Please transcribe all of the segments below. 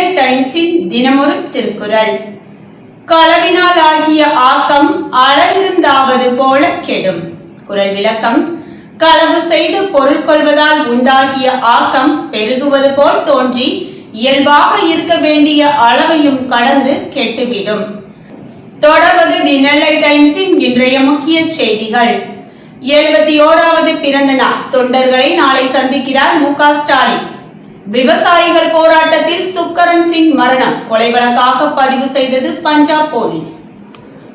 வணக்கம் டைம்ஸின் தினமொரு திருக்குறள். களவினால் ஆகிய ஆக்கம் அளவிருந்தாவது போல கெடும். குரல் விளக்கம் களவு செய்து பொருள் கொள்வதால் உண்டாகிய ஆக்கம் பெருகுவது போல் தோன்றி இயல்பாக இருக்க வேண்டிய அளவையும் கடந்து கெட்டுவிடும். தொடர்வது தி நெல்லை டைம்ஸின் இன்றைய முக்கிய செய்திகள். எழுபத்தி ஓராவது பிறந்த நாள். தொண்டர்களை நாளை சந்திக்கிறார் மு க ஸ்டாலின். விவசாயிகள் போராட்டத்தில் சுக்கரன் சிங் மரணம். கொலை வழக்காக பதிவு செய்தது பஞ்சாப் போலீஸ்.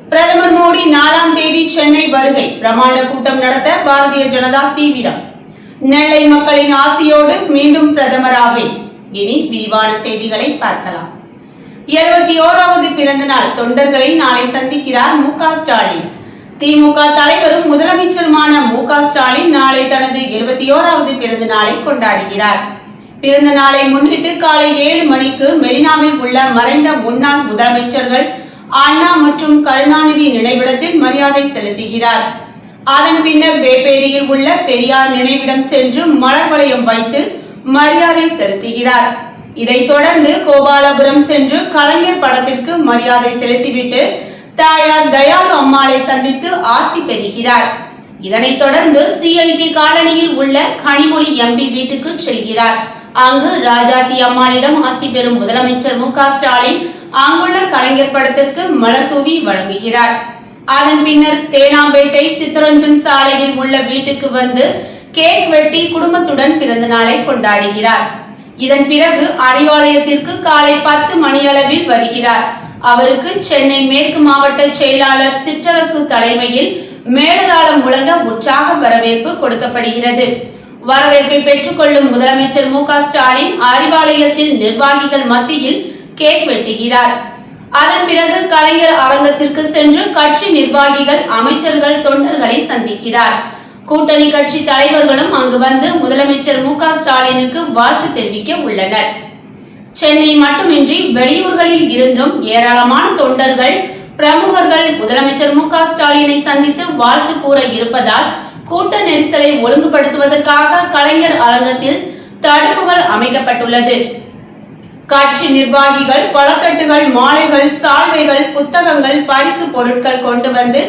பிரதமர் மோடி நாலாம் தேதி சென்னை வருகை. பிரமாண்ட கூட்டம் நடத்த பாரதிய ஜனதா தீவிரம். நெல்லை மக்களின் ஆசையோடு மீண்டும் பிரதமராவேன் இனி விரிவான செய்திகளை பார்க்கலாம். எழுபத்தி ஓராவது பிறந்த நாள் தொண்டர்களை நாளை சந்திக்கிறார் மு ஸ்டாலின். திமுக தலைவரும் முதலமைச்சருமான மு ஸ்டாலின் நாளை தனது இருபத்தி ஓராவது பிறந்த நாளை கொண்டாடுகிறார். பிறந்த நாளை முன்னிட்டு காலை ஏழு மணிக்கு மெரினாவில் உள்ள மறைந்த முன்னாள் முதலமைச்சர்கள் அண்ணா மற்றும் கருணாநிதி நினைவிடத்தில் மரியாதை செலுத்துகிறார். அதன் பின்னர் வேப்பேரியில் உள்ள பெரியார் நினைவிடம் சென்று மலர் வளையம் வைத்து மரியாதை செலுத்துகிறார். இதைத் தொடர்ந்து கோபாலபுரம் சென்று கலைஞர் படத்திற்கு மரியாதை செலுத்திவிட்டு தாயார் தயாளு அம்மாளை சந்தித்து ஆசி பெறுகிறார். இதனைத் தொடர்ந்து சிஐடி காலனியில் உள்ள கனிமொழி எம்பி வீட்டுக்கு செல்கிறார். அங்கு ராஜாத்தி அம்மாளிடம் ஆசி பெறும் முதலமைச்சர் மு ஸ்டாலின் அங்குள்ள கலைஞர் படத்திற்கு மலர் தூவி வழங்குகிறார். அதன் பின்னர் தேனாம்பேட்டை சித்தரஞ்சன் சாலையில் உள்ள வீட்டுக்கு வந்து கேக் வெட்டி குடும்பத்துடன் பிறந்த நாளை கொண்டாடுகிறார். இதன் பிறகு அறிவாலயத்திற்கு காலை பத்து மணியளவில் வருகிறார். அவருக்கு சென்னை மேற்கு மாவட்ட செயலாளர் சிற்றரசு தலைமையில் மேலதாளம் முழங்க உற்சாக வரவேற்பு கொடுக்கப்படுகிறது. வரவேற்பை பெற்றுக்கொள்ளும் முதலமைச்சர் மு க ஸ்டாலின் அறிவாலயத்தில் நிர்வாகிகள் மத்தியில் கேக் வெட்டுகிறார். அதன் பிறகு கலைஞர் அரங்கத்திற்கு சென்று கட்சி நிர்வாகிகள் அமைச்சர்கள் தொண்டர்களை சந்திக்கிறார். கூட்டணி கட்சி தலைவர்களும் அங்கு வந்து முதலமைச்சர் மு க ஸ்டாலினுக்கு வாழ்த்து தெரிவிக்க உள்ளனர். சென்னை மட்டுமின்றி வெளியூர்களில் இருந்தும் ஏராளமான தொண்டர்கள் பிரமுகர்கள் முதலமைச்சர் மு க ஸ்டாலினை சந்தித்து வாழ்த்து கூற இருப்பதால் கூட்ட நெரிசலை ஒழுங்குபடுத்துவதற்காக கலைஞர் அரங்கத்தில் தடுப்புகள் அமைக்கப்பட்டுள்ளது. கட்சி நிர்வாகிகள் பழத்தட்டுகள் மாலைகள் சால்வைகள் புத்தகங்கள் பரிசு பொருட்கள் கொண்டு வந்து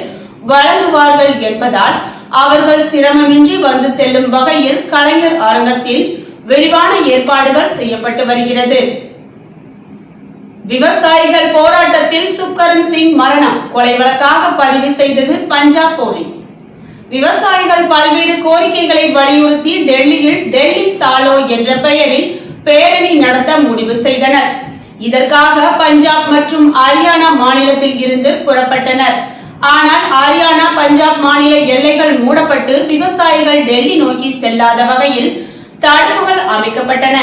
வழங்குவார்கள் என்பதால் அவர்கள் சிரமமின்றி வந்து செல்லும் வகையில் கலைஞர் அரங்கத்தில் விரிவான ஏற்பாடுகள் செய்யப்பட்டு வருகிறது. விவசாயிகள் போராட்டத்தில் சுக்கரன் சிங் மரணம். கொலை வழக்காக பதிவு செய்தது பஞ்சாப் போலீஸ். விவசாயிகள் பல்வேறு கோரிக்கைகளை வலியுறுத்தி டெல்லியில் டெல்லி சாலோ என்ற பெயரில் பேரணி நடத்த முடிவு செய்தனர். இதற்காக பஞ்சாப் மற்றும் ஹரியானா மாநிலத்தில் இருந்து புறப்பட்டனர். ஆனால் ஹரியானா பஞ்சாப் மாநில எல்லைகள் மூடப்பட்டு விவசாயிகள் டெல்லி நோக்கி செல்லாத வகையில் தடுப்புகள் அமைக்கப்பட்டன.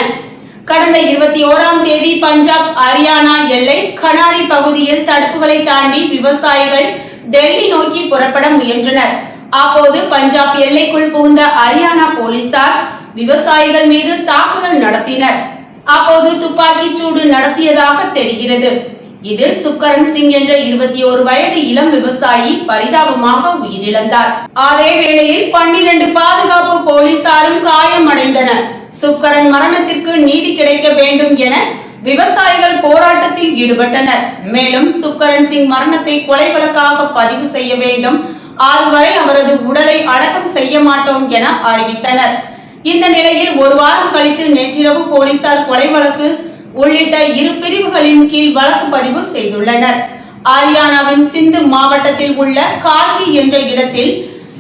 கடந்த இருபத்தி ஓராம் தேதி பஞ்சாப் ஹரியானா எல்லை கனாரி பகுதியில் தடுப்புகளை தாண்டி விவசாயிகள் டெல்லி நோக்கி புறப்பட முயன்றனர். அப்போது பஞ்சாப் எல்லைக்குள் புகுந்த ஹரியானா போலீசார் விவசாயிகள் மீது தாக்குதல் நடத்தினர். அப்போது துப்பாக்கி சூடு நடத்தியதாக தெரிகிறது. இதில் சுக்கரன் சிங் என்ற இருபத்தி ஓரு வயது இளம் விவசாயி பரிதாபமாக உயிரிழந்தார். அதே வேளையில் பன்னிரண்டு பாதுகாப்பு போலீசாரும் காயமடைந்தனர் சுக்கரன் மரணத்திற்கு நீதி கிடைக்க வேண்டும் என விவசாயிகள் போராட்டத்தில் ஈடுபட்டனர். மேலும் சுக்கரன் சிங் மரணத்தை கொலை வழக்காக பதிவு செய்ய வேண்டும் அதுவரை அவரது உடலை அடக்கம் செய்ய மாட்டோம் என அறிவித்தனர். இந்த நிலையில் ஒரு வாரம் கழித்து நேற்றிரவு போலீசார் கொலை வழக்கு உள்ளிட்ட இரு பிரிவுகளின் கீழ் வழக்கு பதிவு செய்துள்ளனர். ஹரியானாவின் சிந்து மாவட்டத்தில் உள்ள கார்கி என்ற இடத்தில்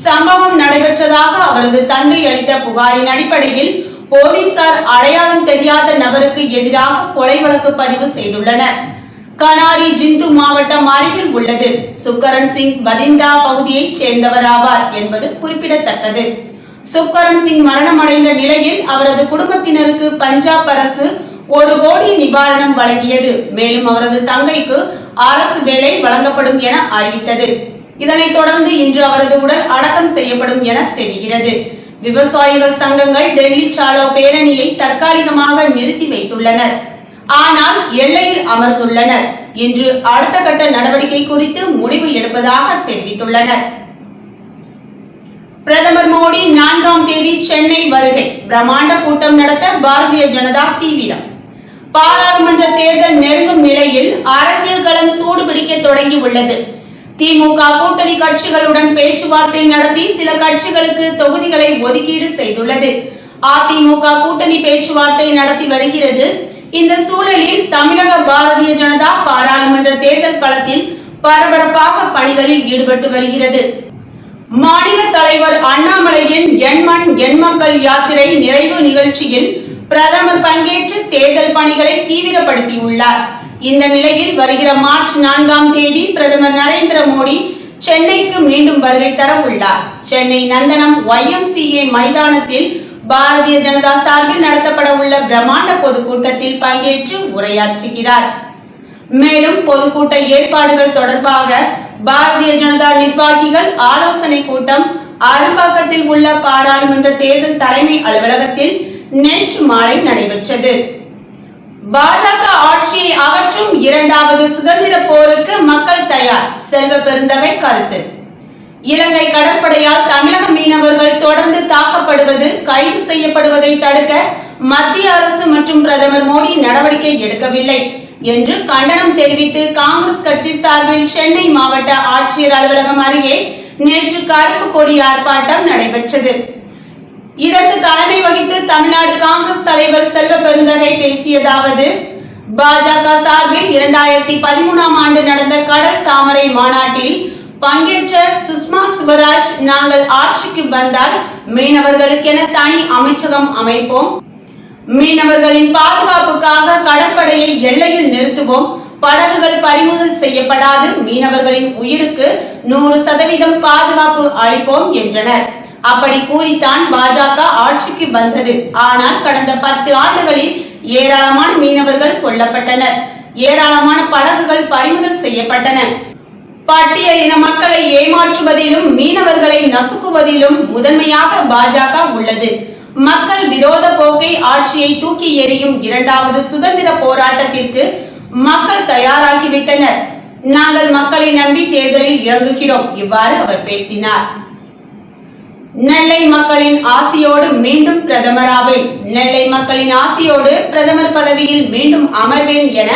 சம்பவம் நடைபெற்றதாக அவரது தந்தை அளித்த புகாரின் அடிப்படையில் போலீசார் அடையாளம் தெரியாத நபருக்கு எதிராக கொலை வழக்கு பதிவு செய்துள்ளனர். கனாரி ஜிந்து மாவட்டம் அருகில் உள்ளது. சுக்கரன் சிங் பதிண்டா பகுதியைச் சேர்ந்தவராவார் என்பது குறிப்பிடத்தக்கது. சுக்கரன் சிங் மரணமடைந்த நிலையில் அவரது குடும்பத்தினருக்கு பஞ்சாப் அரசு ஒரு கோடி நிவாரணம் வழங்கியது. மேலும் அவரது தங்கைக்கு அரசு வேலை வழங்கப்படும் என அறிவித்தது. இதனைத் தொடர்ந்து இன்று அவரது உடல் அடக்கம் செய்யப்படும் என தெரிகிறது. விவசாயிகள் சங்கங்கள் டெல்லி சாலோ பேரணியை தற்காலிகமாக நிறுத்தி வைத்துள்ளனர். ஆனால் எல்லையில் அமர்ந்துள்ளனர் இன்று அடுத்த கட்ட நடவடிக்கை குறித்து முடிவு எடுப்பதாக தெரிவித்துள்ளனர். பிரதமர் மோடி நான்காம் தேதி சென்னை வருகை. பிரம்மாண்ட கூட்டம் நடத்த பாரதிய ஜனதா தீவிரம். பாராளுமன்ற தேர்தல் நெருங்கும் நிலையில் அரசியல் களம் சூடு பிடிக்க தொடங்கி உள்ளது திமுக கூட்டணி கட்சிகளுடன் பேச்சுவார்த்தை நடத்தி சில கட்சிகளுக்கு தொகுதிகளை ஒதுக்கீடு செய்துள்ளது. அதிமுக கூட்டணி பேச்சுவார்த்தை நடத்தி வருகிறது. இந்த சூழலில் தமிழக பாரதிய ஜனதா பாராளுமன்ற தேர்தல் களத்தில் பரபரப்பாக பணிகளில் ஈடுபட்டு வருகிறது. மாநில தலைவர் அண்ணாமலையின் எண்மண் எண்மக்கள் யாத்திரை நிறைவு நிகழ்ச்சியில் பிரதமர் பங்கேற்று தேர்தல் பணிகளை தீவிரப்படுத்தியுள்ளார். இந்த நிலையில் வருகிற மார்ச் நான்காம் தேதி பிரதமர் நரேந்திர மோடி சென்னைக்கு மீண்டும் வருகை தர உள்ளார் சென்னை நந்தனம் ஒய்எம்சிஏ மைதானத்தில் பாரதிய ஜனதா சார்பில் நடத்தப்பட உள்ள பிரம்மாண்ட பொதுக்கூட்டத்தில் பங்கேற்று உரையாற்றுகிறார். மேலும் பொதுக்கூட்ட ஏற்பாடுகள் தொடர்பாக பாரதிய ஜனதா நிர்வாகிகள் ஆலோசனை கூட்டம் அரும்பாக்கத்தில் உள்ள பாராளுமன்ற தேர்தல் தலைமை அலுவலகத்தில் நேற்று மாலை நடைபெற்றது. பாஜக ஆட்சியை அகற்றும் இரண்டாவது சுதந்திர போருக்கு மக்கள் தயார். செல்வ பெருந்தகை கருத்து. இலங்கை கடற்படையால் தமிழக மீனவர்கள் தொடர்ந்து தாக்க கைது செய்யப்படுவதை தடுக்க மத்திய அரசு மற்றும் பிரதமர் மோடி நடவடிக்கை எடுக்கவில்லை என்று கண்டனம் தெரிவித்து காங்கிரஸ் கட்சி சார்பில் சென்னை மாவட்ட ஆட்சியர் அலுவலகம் அருகே நேற்று கருப்பு கொடி ஆர்ப்பாட்டம் நடைபெற்றது. இதற்கு தலைமை வகித்து தமிழ்நாடு காங்கிரஸ் தலைவர் செல்வ பெருந்தகை பேசியதாவது பாஜக சார்பில் இரண்டாயிரத்தி பதிமூணாம் ஆண்டு நடந்த கடல் தாமரை மாநாட்டில் பங்கேற்ற சுஷ்மா சுவராஜ் நாங்கள் ஆட்சிக்கு வந்தால் மீனவர்களுக்கென தனி அமைச்சகம் அமைப்போம். மீனவர்களின் பாதுகாப்புக்காக கடற்படையை எல்லையில் நிறுத்துவோம். படகுகள் பறிமுதல் செய்யப்படாது. மீனவர்களின் உயிருக்கு நூறு சதவீதம் பாதுகாப்பு அளிப்போம் என்றனர். அப்படி கூறித்தான் பாஜக ஆட்சிக்கு வந்தது. ஆனால் கடந்த பத்து ஆண்டுகளில் ஏராளமான மீனவர்கள் கொல்லப்பட்டனர். ஏராளமான படகுகள் பறிமுதல் செய்யப்பட்டன. பட்டியலின மக்களை ஏமாற்றுவதிலும் மீனவர்களை நசுக்குவதிலும் முதன்மையாக பாஜக உள்ளது. மக்கள் விரோத போக்கை ஆட்சியை தூக்கி எறியும் இரண்டாவது சுதந்திர போராட்டத்திற்கு மக்கள் தயாராகிவிட்டனர். நாங்கள் மக்களை நம்பி தேர்தலில் இறங்குகிறோம் இவ்வாறு அவர் பேசினார். நெல்லை மக்களின் ஆசையோடு மீண்டும் பிரதமராவேன். நெல்லை மக்களின் ஆசையோடு பிரதமர் பதவியில் மீண்டும் அமர்வேன் என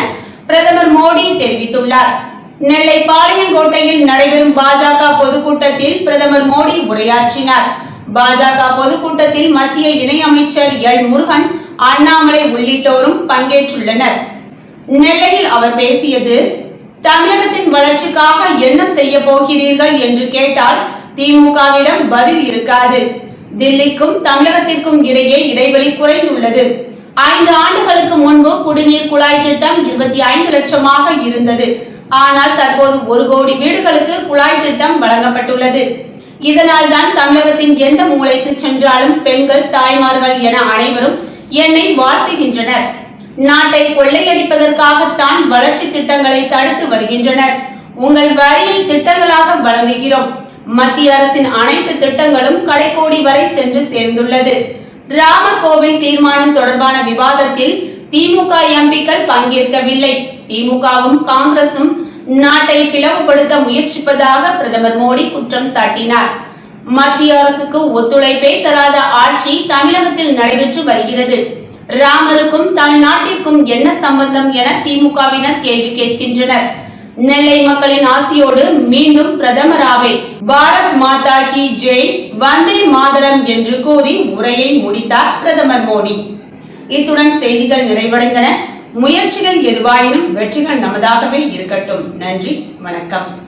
பிரதமர் மோடி தெரிவித்துள்ளார். நெல்லை பாளையங்கோட்டையில் நடைபெறும் பாஜக பொதுக்கூட்டத்தில் பிரதமர் மோடி உரையாற்றினார். பாஜக பொதுக்கூட்டத்தில் மத்திய இணையமைச்சர் எல் முருகன் அண்ணாமலை உள்ளிட்டோரும் பங்கேற்றுள்ளனர். நெல்லையில் அவர் பேசியது தமிழகத்தின் வளர்ச்சிக்காக என்ன செய்ய போகிறீர்கள்? என்று கேட்டால் திமுகவிடம் பதில் இருக்காது. தில்லிக்கும் தமிழகத்திற்கும் இடையே இடைவெளி குறைந்துள்ளது. ஐந்து ஆண்டுகளுக்கு முன்பு குடிநீர் குழாய் திட்டம் இருபத்தி ஐந்து லட்சமாக இருந்தது. ஆனால் தற்போது ஒரு கோடி வீடுகளுக்கு குழாய் திட்டம் வழங்கப்பட்டுள்ளது. இதனால் தான் தமிழகத்தின் எந்த மூலைக்கு சென்றாலும் பெண்கள் தாய்மார்கள் என அனைவரும் என்னை வாழ்த்துகின்றனர். நாட்டை கொள்ளையடிப்பதற்காகத்தான் வளர்ச்சி திட்டங்களை தடுத்து வருகின்றனர். உங்கள் வரியை திட்டங்களாக வழங்குகிறோம். மத்திய அரசின் அனைத்து திட்டங்களும் கடைக்கோடி வரை சென்று சேர்ந்துள்ளது. ராமர் கோவில் தீர்மானம் தொடர்பான விவாதத்தில் திமுக எம்பிக்கள் பங்கேற்கவில்லை. திமுகவும் காங்கிரசும் நாட்டை பிளவுபடுத்த முயற்சிப்பதாக பிரதமர் மோடி குற்றம் சாட்டினார். மத்திய அரசுக்கு ஒத்துழைப்பே தராத ஆட்சி தமிழகத்தில் நடைபெற்று வருகிறது. ராமருக்கும் தமிழ்நாட்டிற்கும் என்ன சம்பந்தம் என திமுகவினர் கேள்வி கேட்கின்றனர். நெல்லை மக்களின் ஆசையோடு மீண்டும் பிரதமராவே. பாரத் மாதா கி ஜெய் வந்தே மாதரம் என்று கூறி உரையை முடித்தார் பிரதமர் மோடி. இத்துடன் செய்திகள் நிறைவடைந்தன. முயற்சிகள் எதுவாயினும் வெற்றிகள் நமதாகவே இருக்கட்டும். நன்றி. வணக்கம்.